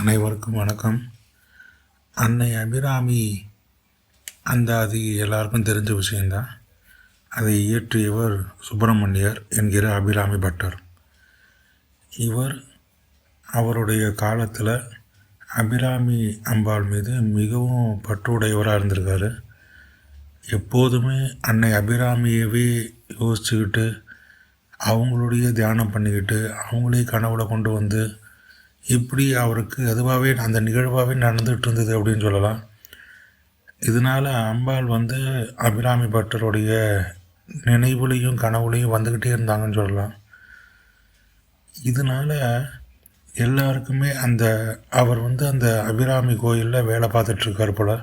அனைவருக்கும் வணக்கம். அன்னை அபிராமி அந்த அது எல்லாருக்கும் தெரிஞ்ச விஷயந்தான் அதை இயற்றியவர் சுப்பிரமணியர் என்கிற அபிராமி பட்டர். இவர் அவருடைய காலத்தில் அபிராமி அம்பாள் மீது மிகவும் பற்றுடையவராக இருந்திருக்காரு. எப்போதுமே அன்னை அபிராமியவே யோசிச்சுக்கிட்டு அவங்களுடைய தியானம் பண்ணிக்கிட்டு அவங்களே கனவுல கொண்டு வந்து இப்படி அவருக்கு அதுவாகவே அந்த நிகழ்வாகவே நடந்துகிட்டு இருந்தது அப்படின்னு சொல்லலாம். இதனால் அம்பாள் வந்து அபிராமி பட்டருடைய நினைவுலையும் கனவுலையும் வந்துக்கிட்டே இருந்தாங்கன்னு சொல்லலாம். இதனால் எல்லாருக்குமே அந்த அவர் வந்து அந்த அபிராமி கோயிலில் வேலை பார்த்துட்ருக்கார் போல்.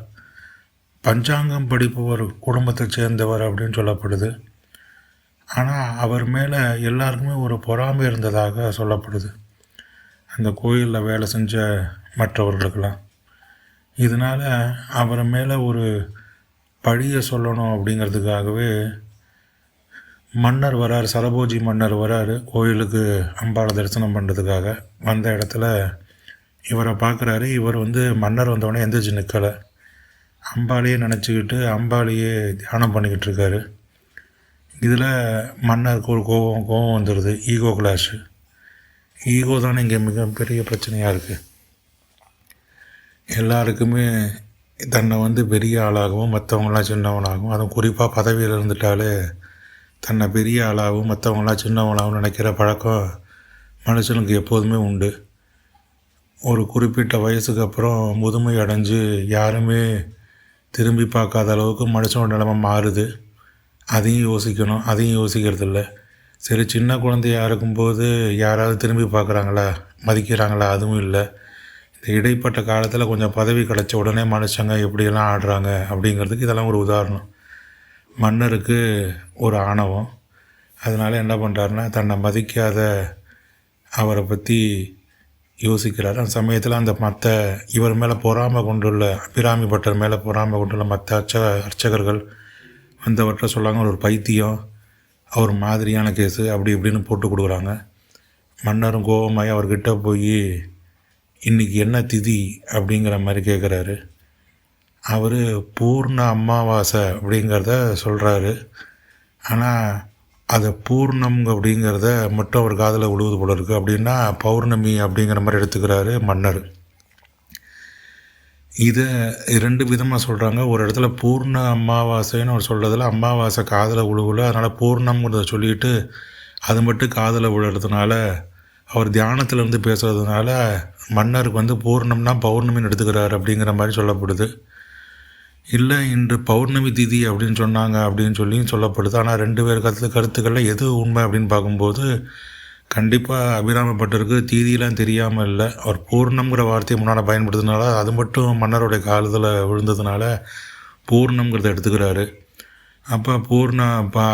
பஞ்சாங்கம் படிப்பவர் குடும்பத்தை சேர்ந்தவர் அப்படின்னு சொல்லப்படுது. ஆனால் அவர் மேலே எல்லாருக்குமே ஒரு பொறாமை இருந்ததாக சொல்லப்படுது. அந்த கோயிலில் வேலை செஞ்ச மற்றவர்களுக்கெல்லாம். இதனால் அவர் மேலே ஒரு பழியை சொல்லணும் அப்படிங்கிறதுக்காகவே மன்னர் வரார் சரபோஜி மன்னர் வராரு கோயிலுக்கு அம்பாளை தரிசனம் பண்ணுறதுக்காக வந்த இடத்துல இவரை பார்க்குறாரு இவர் வந்து மன்னர் வந்தவொடனே எந்திரிச்சு நிற்கலை அம்பாளையே நினச்சிக்கிட்டு அம்பாளையே தியானம் பண்ணிக்கிட்டு இருக்காரு. இதில் மன்னருக்கு ஒரு கோபம் கோபம் வந்துடுது ஈகோ கிளாஷு ஈகோ தானே இங்கே மிகப்பெரிய பிரச்சனையாக இருக்குது எல்லாருக்குமே தன்னை வந்து பெரிய ஆளாகவும் மற்றவங்களாம் சின்னவனாகவும் அதுவும் குறிப்பாக பதவியில் இருந்துட்டாலே தன்னை பெரிய ஆளாகவும் மற்றவங்களாம் சின்னவனாகவும் நினைக்கிற பழக்கம் மனுஷனுக்கு எப்போதுமே உண்டு. ஒரு குறிப்பிட்ட வயசுக்கு அப்புறம் முதுமை அடைஞ்சு யாருமே திரும்பி பார்க்காத அளவுக்கு மனுஷனோட நிலமை மாறுது. அதையும் யோசிக்கணும் அதையும் யோசிக்கிறதில்ல. சரி சின்ன குழந்தையாக இருக்கும்போது யாராவது திரும்பி பார்க்குறாங்களா? மதிக்கிறாங்களா? அதுவும் இல்லை. இந்த இடைப்பட்ட காலத்தில் கொஞ்சம் பதவி கிடச்ச உடனே மனுஷங்க எப்படியெல்லாம் ஆடுறாங்க அப்படிங்கிறதுக்கு இதெல்லாம் ஒரு உதாரணம். மன்னருக்கு ஒரு ஆணவம். அதனால் என்ன பண்ணுறாருன்னா தன்னை மதிக்காத அவரை பற்றி யோசிக்கிறார். அந்த சமயத்தில் அந்த மற்ற இவர் மேலே பொறாமை கொண்டுள்ள அபிராமி பட்டர் மேலே பொறாமை கொண்டுள்ள மற்ற அர்ச்ச அர்ச்சகர்கள் வந்தவற்றை சொல்லாங்க ஒரு பைத்தியம். அவர் மாதிரியான கேஸு அப்படி இப்படின்னு போட்டு கொடுக்குறாங்க. மன்னரும் கோபமாகி அவர்கிட்ட போய் இன்றைக்கி என்ன திதி? அப்படிங்கிற மாதிரி கேட்குறாரு அவர் பூர்ண அமாவாசை அப்படிங்கிறத சொல்கிறாரு ஆனால் அதை பூர்ணம் அப்படிங்கிறத மட்டும் அவர் காதில் உழுவது போல இருக்குது அப்படின்னா பௌர்ணமி அப்படிங்கிற மாதிரி எடுத்துக்கிறாரு மன்னர். இதை ரெண்டு விதமாக சொல்கிறாங்க ஒரு இடத்துல பூர்ண அமாவாசைன்னு அவர் சொல்கிறதுல அமாவாசை காதில் உழுகுல அதனால் பூர்ணம்ங்கிறத சொல்லிட்டு அது மட்டும் காதில் விழுறதுனால அவர் தியானத்தில் இருந்து பேசுகிறதுனால மன்னருக்கு வந்து பூர்ணம்னா பௌர்ணமின்னு எடுத்துக்கிறார் அப்படிங்கிற மாதிரி சொல்லப்படுது. இல்லை இன்று பௌர்ணமி திதி அப்படின்னு சொன்னாங்க அப்படின்னு சொல்லியும் சொல்லப்படுது. ஆனால் ரெண்டு பேர் கருத்து கருத்துக்களில் எது உண்மை அப்படின்னு பார்க்கும்போது கண்டிப்பாக அபிராமப்பட்டிருக்கு. தீதியெலாம் தெரியாமல் இல்லை. அவர் பூர்ணம்ங்கிற வார்த்தையை முன்னால் பயன்படுத்தினால அது மட்டும் மன்னருடைய காலத்தில் விழுந்ததுனால பூர்ணம்ங்கிறத எடுத்துக்கிறாரு. அப்போ பூர்ண பா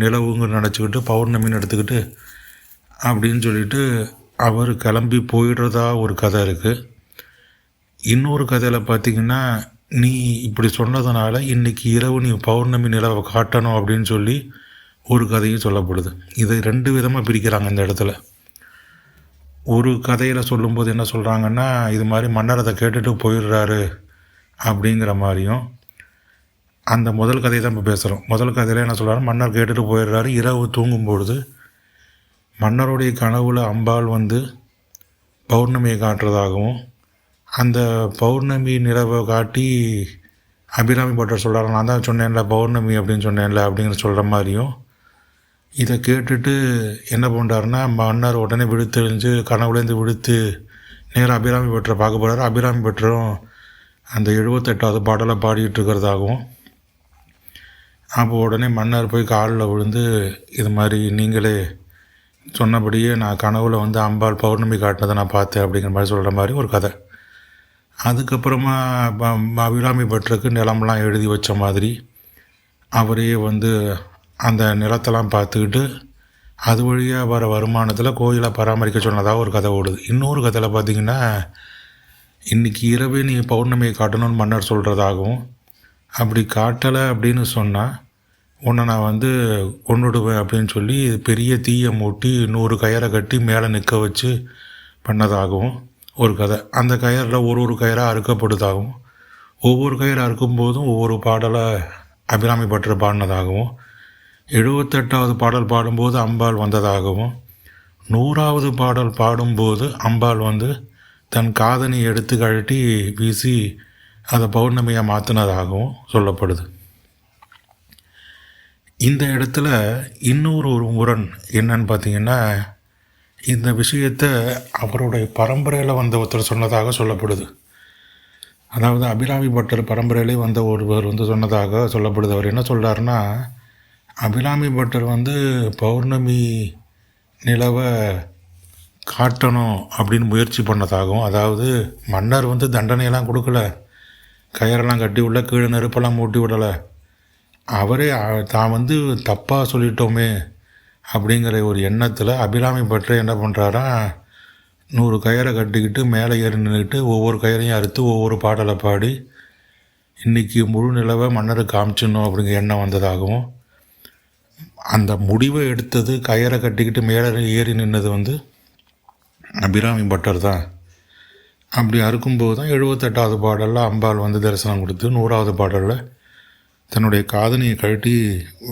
நிலவுங்கிற நினச்சிக்கிட்டு பௌர்ணமின்னு எடுத்துக்கிட்டு அப்படின்னு சொல்லிட்டு அவர் கிளம்பி போயிடுறதா ஒரு கதை இருக்குது இன்னொரு கதையில் பார்த்திங்கன்னா நீ இப்படி சொன்னதுனால இன்றைக்கி இரவு நீ பௌர்ணமி நிலவை காட்டணும் அப்படின்னு சொல்லி ஒரு கதையும் சொல்லப்படுது. இதை ரெண்டு விதமாக பிரிக்கிறாங்க இந்த இடத்துல. ஒரு கதையில் சொல்லும்போது என்ன சொல்கிறாங்கன்னா இது மாதிரி மன்னர் அதை கேட்டுட்டு போயிடுறாரு அப்படிங்கிற மாதிரியும் அந்த முதல் கதையை தான் இப்போ பேசுகிறோம் முதல் கதையில் என்ன சொல்கிறாரு மன்னர் கேட்டுட்டு போயிடுறாரு. இரவு தூங்கும்பொழுது மன்னருடைய கனவுல அம்பாள் வந்து பௌர்ணமியை காட்டுறதாகவும் அந்த பௌர்ணமி நிலவை காட்டி அபிராமி பட்டர் சொல்கிறாங்க நான் தான் சொன்னேன்ல பௌர்ணமி அப்படின்னு சொன்னேன்ல அப்படிங்கிற சொல்கிற மாதிரியும் இதை கேட்டுட்டு என்ன பண்ணுறாருன்னா மன்னர் உடனே விழுத்தெழிஞ்சு கனவுலேருந்து விடுத்து நேராக அபிராமி பெற்ற பார்க்க போகிறாரு அபிராமி பெற்றரும் அந்த எழுபத்தெட்டாவது பாடலை பாடிட்டு இருக்கிறதாகவும் அப்போ உடனே மன்னர் போய் காலில் விழுந்து இது மாதிரி நீங்களே சொன்னபடியே நான் கனவுல வந்து அம்பாள் பௌர்ணமி காட்டினதை நான் பார்த்தேன் அப்படிங்கிற மாதிரி சொல்கிற மாதிரி ஒரு கதை. அதுக்கப்புறமா அபிராமி பெற்றருக்கு நிலமெல்லாம் எழுதி வச்ச மாதிரி அவரே வந்து அந்த நிலத்தெல்லாம் பார்த்துக்கிட்டு அது வழியாக வர வருமானத்தில் கோயிலை பராமரிக்க சொன்னதாக ஒரு கதை ஓடுது. இன்னொரு கதையில் பார்த்திங்கன்னா இன்றைக்கி இரவே நீ பௌர்ணமியை காட்டணும்னு மன்னர் சொல்கிறதாகவும் அப்படி காட்டலை அப்படின்னு சொன்னால் உன்னை நான் வந்து கொண்டுடுவேன் அப்படின்னு சொல்லி பெரிய தீயை மூட்டி நூறு கயரை கட்டி மேலே நிற்க வச்சு பண்ணதாகவும் ஒரு கதை. அந்த கயரில் ஒரு ஒரு கயிறாக அறுக்கப்படுதாகவும் ஒவ்வொரு கயிறு அறுக்கும்போதும் ஒவ்வொரு பாடலை அபிராமி பற்று பாடினதாகவும் எழுபத்தெட்டாவது பாடல் பாடும்போது அம்பாள் வந்ததாகவும் நூறாவது பாடல் பாடும்போது அம்பாள் வந்து தன் காதனை எடுத்து கழட்டி வீசி அதை பௌர்ணமியாக மாற்றினதாகவும் சொல்லப்படுது. இந்த இடத்துல இன்னொரு ஒரு முரண் என்னன்னு பார்த்தீங்கன்னா இந்த விஷயத்தை அவருடைய பரம்பரையில் வந்த ஒருத்தர் சொன்னதாக சொல்லப்படுது. அதாவது அபிராமி பட்டர் பரம்பரையிலே வந்த ஒருவர் வந்து சொன்னதாக சொல்லப்படுது. அவர் என்ன சொல்கிறாருன்னா அபிராமி பட்டர் வந்து பௌர்ணமி நிலவை காட்டணும் அப்படின்னு முயற்சி பண்ணதாகவும் அதாவது மன்னர் வந்து தண்டனையெல்லாம் கொடுக்கல. கயரெல்லாம் கட்டி உள்ள கீழே நெருப்பெல்லாம் மூட்டி விடலை. அவரே தான் வந்து தப்பாக சொல்லிட்டோமே அப்படிங்கிற ஒரு எண்ணத்தில் அபிராமி பட்டர் என்ன பண்ணுறாரா நூறு கயிறை கட்டிக்கிட்டு மேலே ஏறி நின்றுக்கிட்டு ஒவ்வொரு கயரையும் அறுத்து ஒவ்வொரு பாடலை பாடி இன்றைக்கி முழு நிலவை மன்னருக்கு காமிச்சிடணும் அப்படிங்கிற எண்ணம் வந்ததாகவும் அந்த முடிவை எடுத்தது கயரை கட்டிக்கிட்டு மேலே ஏறி நின்னது வந்து அபிராமி பட்டர் தான். அப்படி அறுக்கும்போது தான் எழுபத்தெட்டாவது பாடலில் அம்பாள் வந்து தரிசனம் கொடுத்து நூறாவது பாடலில் தன்னுடைய காதணியை கழட்டி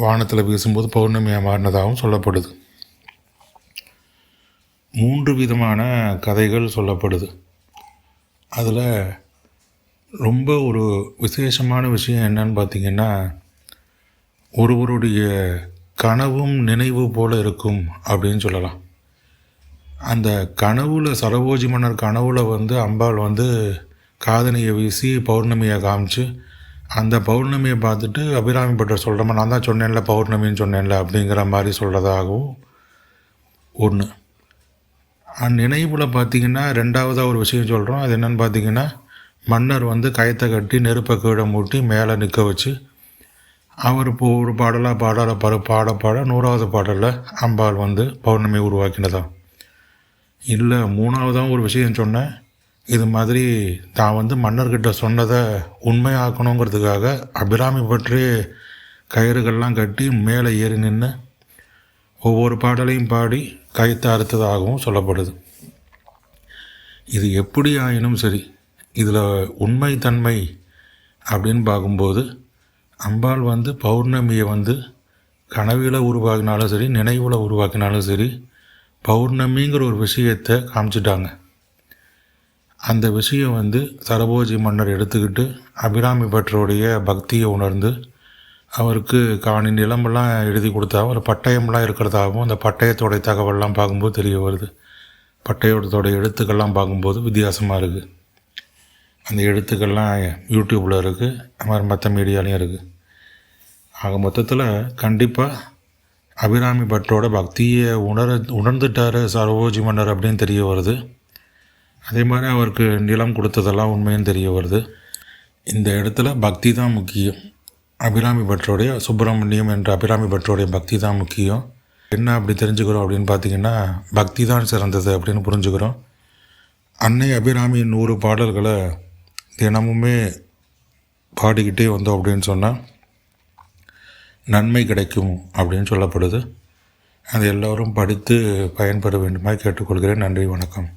வானத்தில் வீசும்போது பௌர்ணமியாக மாறினதாகவும் சொல்லப்படுது. மூன்று விதமான கதைகள் சொல்லப்படுது. அதில் ரொம்ப ஒரு விசேஷமான விஷயம் என்னன்னு பார்த்தீங்கன்னா ஒருவருடைய கனவும் நினைவு போல இருக்கும் அப்படின்னு சொல்லலாம். அந்த கனவுல சரபோஜி மன்னர் கனவுல வந்து அம்பாள் வந்து காதணியை வீசி பௌர்ணமியை காமிச்சு அந்த பௌர்ணமியை பார்த்துட்டு அபிராமி பட்டர் சொல்கிற மாதிரி நான் தான் சொன்னேன்ல பௌர்ணமின்னு சொன்னேன்ல அப்படிங்கிற மாதிரி சொல்கிறதாகவும் ஒன்று நினைவில் பார்த்தீங்கன்னா ரெண்டாவதாக ஒரு விஷயம் சொல்கிறோம் அது என்னென்னு பார்த்தீங்கன்னா மன்னர் வந்து கயத்தை கட்டி நெருப்பை கீழே மூட்டி மேலே நிற்க வச்சு அவர் இப்போ ஒரு பாடலாக பாடலை பாட பாட பாட நூறாவது பாடலில் அம்பாள் வந்து பௌர்ணமி உருவாக்கினதா? இல்லை மூணாவதாக ஒரு விஷயம் சொன்னேன். இது மாதிரி தான் வந்து மன்னர்கிட்ட சொன்னதை உண்மையாக்கணுங்கிறதுக்காக அபிராமி பற்றி கயிறுகள்லாம் கட்டி மேலே ஏறி நின்று ஒவ்வொரு பாடலையும் பாடி கயத்தை அறுத்ததாகவும் சொல்லப்படுது. இது எப்படி ஆயினும் சரி இதில் உண்மைத்தன்மை அப்படின்னு பார்க்கும்போது அம்பாள் வந்து பௌர்ணமியை வந்து கனவில் உருவாக்கினாலும் சரி நினைவில் உருவாக்கினாலும் சரி பௌர்ணமிங்கிற ஒரு விஷயத்தை காமிச்சிட்டாங்க. அந்த விஷயம் வந்து சரபோஜி மன்னர் எடுத்துக்கிட்டு அபிராமி பற்றருடைய பக்தியை உணர்ந்து அவருக்கு காணி நிலமெல்லாம் எழுதி கொடுத்தாவும் ஒரு பட்டயம்லாம் இருக்கிறதாகவும் அந்த பட்டயத்தோடைய தகவல்லாம் பார்க்கும்போது தெரிய வருது. பட்டயத்தோட எழுத்துக்கள்லாம் பார்க்கும்போது வித்தியாசமாக இருக்குது அந்த எழுத்துக்கள்லாம் யூடியூப்பில் இருக்குது அது மாதிரி மற்ற மீடியாலையும் இருக்குது ஆக மொத்தத்தில் கண்டிப்பாக அபிராமி பட்டோட பக்தியை உணர உணர்ந்துட்டார் சரோஜி மன்னர் அப்படின்னு தெரிய வருது. அதே மாதிரி அவருக்கு நிலம் கொடுத்ததெல்லாம் உண்மையும் தெரிய வருது. இந்த இடத்துல பக்தி தான் முக்கியம். அபிராமி பட்டருடைய சுப்பிரமணியம் என்ற அபிராமி பட்டருடைய பக்தி தான் முக்கியம். என்ன அப்படி தெரிஞ்சுக்கிறோம் அப்படின்னு பார்த்தீங்கன்னா பக்தி தான் சிறந்தது அப்படின்னு புரிஞ்சுக்கிறோம். அன்னை அபிராமி நூறு பாடல்களை தினமுமே பாடிக்கிட்டே வந்தோம் அப்படின்னு சொன்னால் நன்மை கிடைக்கும் அப்படின்னு சொல்லப்படுது. அதை எல்லோரும் படித்து பயன்பெற வேண்டுமாய் கேட்டுக்கொள்கிறேன். நன்றி வணக்கம்.